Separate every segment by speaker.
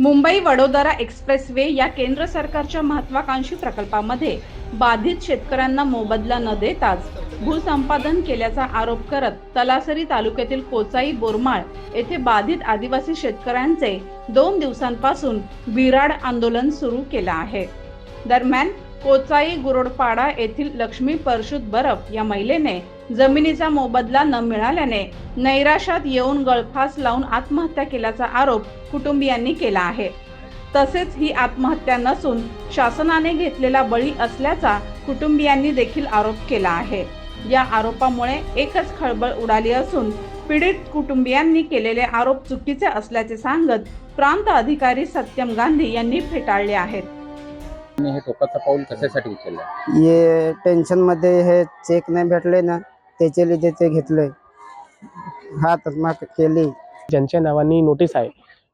Speaker 1: Mumbai Vadodara expressway या केंद्र सरकारच्या महत्वाकांक्षी प्रकल्पामध्ये बाधित शेतकऱ्यांना मोबदला न देताच भूसंपादन केल्याचा आरोप करत तलासरी तालुक्यातील कोचाई बोरमाळ येथे बाधित आदिवासी शेतकऱ्यांचे दोन दिवसांपासून विराड आंदोलन सुरू केलं आहे. दरम्यान कोचाई गुरोडपाडा येथील लक्ष्मी परशुत बरफ या महिलेने जमिनीचा मोबदला न मिळाल्याने नैराशात येऊन गळफास लावून आत्महत्या केल्याचा आरोप कुटुंबियांनी केला आहे. तसेच ही आत्महत्या नसून शासनाने घेतलेला बळी असल्याचा कुटुंबियांनी देखील आरोप केला आहे. या आरोपामुळे एकच खळबळ उडाली असून पीडित कुटुंबियांनी केलेले आरोप चुकीचे असल्याचे सांगत प्रांत अधिकारी सत्यम गांधी यांनी फेटाळले आहेत.
Speaker 2: तुम्ही हे टोकाचं पाऊल कशासाठी उचललं?
Speaker 3: हे टेन्शनमध्ये हे चेक नाही भेटले ना त्याच्या लिधे ते घेतले हात माग केली.
Speaker 4: ज्यांच्या नावानी नोटीस आहे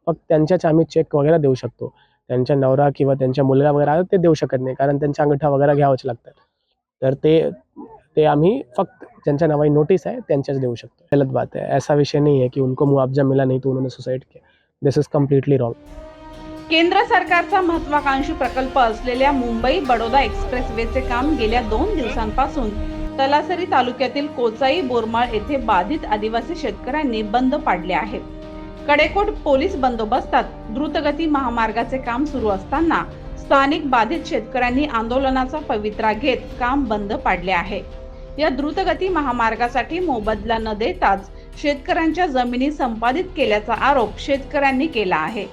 Speaker 4: फक्त त्यांच्याच आम्ही चेक वगैरे देऊ शकतो. त्यांच्या नवरा किंवा त्यांच्या मुलगा वगैरे आहे ते देऊ शकत नाही कारण त्यांच्या अंगठा वगैरे घ्यावंच लागतात. तर ते ते आम्ही फक्त ज्यांच्या नावानी नोटीस आहे त्यांच्याच देऊ शकतो. गलत बात है ऐसा विषय नहीं है कि उनको मुआवजा मिला नहीं तो उन्होंने सुसाइड किया. दिस इज कम्प्लीटली रॉन्ग
Speaker 1: केंद्र सरकारचा महत्वाकांक्षी प्रकल्प असलेल्या मुंबई बडोदा एक्सप्रेस वेचे काम गेल्या दोन दिवसांपासून तलासरी तालुक्यातील कोचाई बोरमाळ येथे बाधित आदिवासी शेतकऱ्यांनी बंद पाडले आहे. कडेकोट पोलीस बंदोबस्तात द्रुतगती महामार्गाचे काम सुरू असताना स्थानिक बाधित शेतकऱ्यांनी आंदोलनाचा पवित्रा घेत काम बंद पाडले आहे. या द्रुतगती महामार्गासाठी मोबदला न देताच शेतकऱ्यांच्या जमिनी संपादित केल्याचा आरोप शेतकऱ्यांनी केला आहे.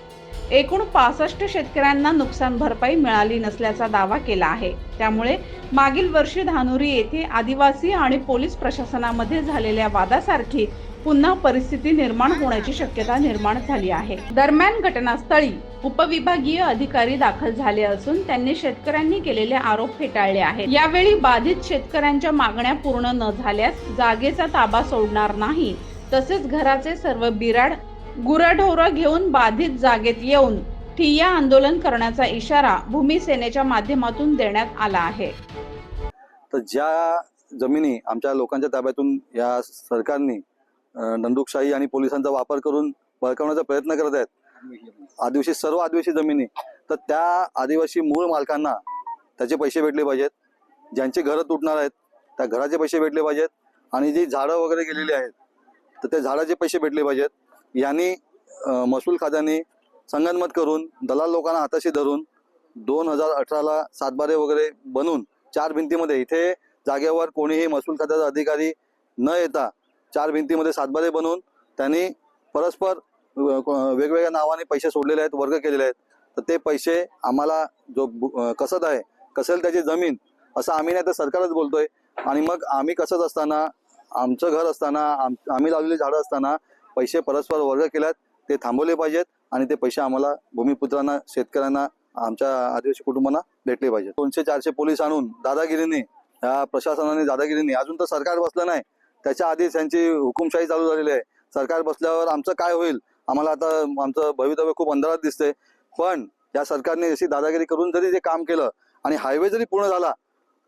Speaker 1: एकूण पासष्ट शेतकऱ्यांना नुकसान भरपाई मिळाली नसल्याचा दावा केला आहे. त्यामुळे मागील वर्षी धानुरी येथे आदिवासी आणि पोलीस प्रशासनामध्ये झालेल्या वादासारखी पुन्हा परिस्थिती निर्माण होण्याची शक्यता निर्माण झाली आहे. दरम्यान घटनास्थळी उपविभागीय अधिकारी दाखल झाले असून त्यांनी शेतकऱ्यांनी केलेले आरोप फेटाळले आहेत. यावेळी बाधित शेतकऱ्यांच्या मागण्या पूर्ण न झाल्यास जागेचा ताबा सोडणार नाही. तसेच घराचे सर्व बिराड गुराढोरा घेऊन बाधित जागेत येऊन ठिय्या आंदोलन करण्याचा इशारा भूमिसेनेच्या माध्यमातून देण्यात आला आहे.
Speaker 5: तर ज्या जमिनी आमच्या लोकांच्या ताब्यातून या सरकारने अं, आणि पोलिसांचा वापर करून बळकावण्याचा प्रयत्न करत आहेत आदिवासी सर्व आदिवासी जमिनी तर त्या आदिवासी मूळ मालकांना त्याचे पैसे भेटले पाहिजेत. ज्यांचे घरं तुटणार आहेत त्या घराचे पैसे भेटले पाहिजेत. आणि जी झाडं वगैरे गेलेली आहेत तर त्या झाडाचे पैसे भेटले पाहिजेत. यांनी महसूल खात्याने संगनमत करून दलाल लोकांना हाताशी धरून दोन हजार अठराला सातबारे वगैरे बनवून चार भिंतीमध्ये इथे जागेवर कोणीही महसूल खात्याचा अधिकारी न येता चार भिंतीमध्ये सातबारे बनवून त्यांनी परस्पर वेगवेगळ्या नावाने पैसे सोडलेले आहेत वर्ग केलेले आहेत. तर ते पैसे आम्हाला जो कसत आहे कसेल त्याची जमीन असं आम्ही नाही तर सरकारच बोलतोय. आणि मग आम्ही कसत असताना आमचं घर असताना आम आम्ही लावलेली झाडं असताना पैसे परस्पर वर्ग केल्यात ते थांबवले पाहिजेत आणि ते पैसे आम्हाला भूमिपुत्रांना शेतकऱ्यांना आमच्या आदिवासी कुटुंबांना भेटले पाहिजेत. दोनशे चारशे पोलीस आणून दादागिरीने या प्रशासनाने दादागिरीने अजून तर सरकार बसलं नाही. त्याच्या आधीच त्यांची हुकुमशाही चालू झालेली आहे. सरकार बसल्यावर आमचं काय होईल? आम्हाला आता आमचं भवितव्य खूप अंधारात दिसतंय. पण या सरकारने जशी दादागिरी करून जरी ते काम केलं आणि हायवे जरी पूर्ण झाला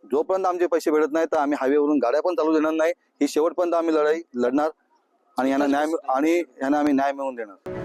Speaker 5: जोपर्यंत आमचे पैसे भेटत नाही तर आम्ही हायवेवरून गाड्या पण चालू देणार नाही. ही शेवटपर्यंत आम्ही लढाई लढणार. आणि यांना न्याय आणि यांना आम्ही न्याय मिळवून देणार.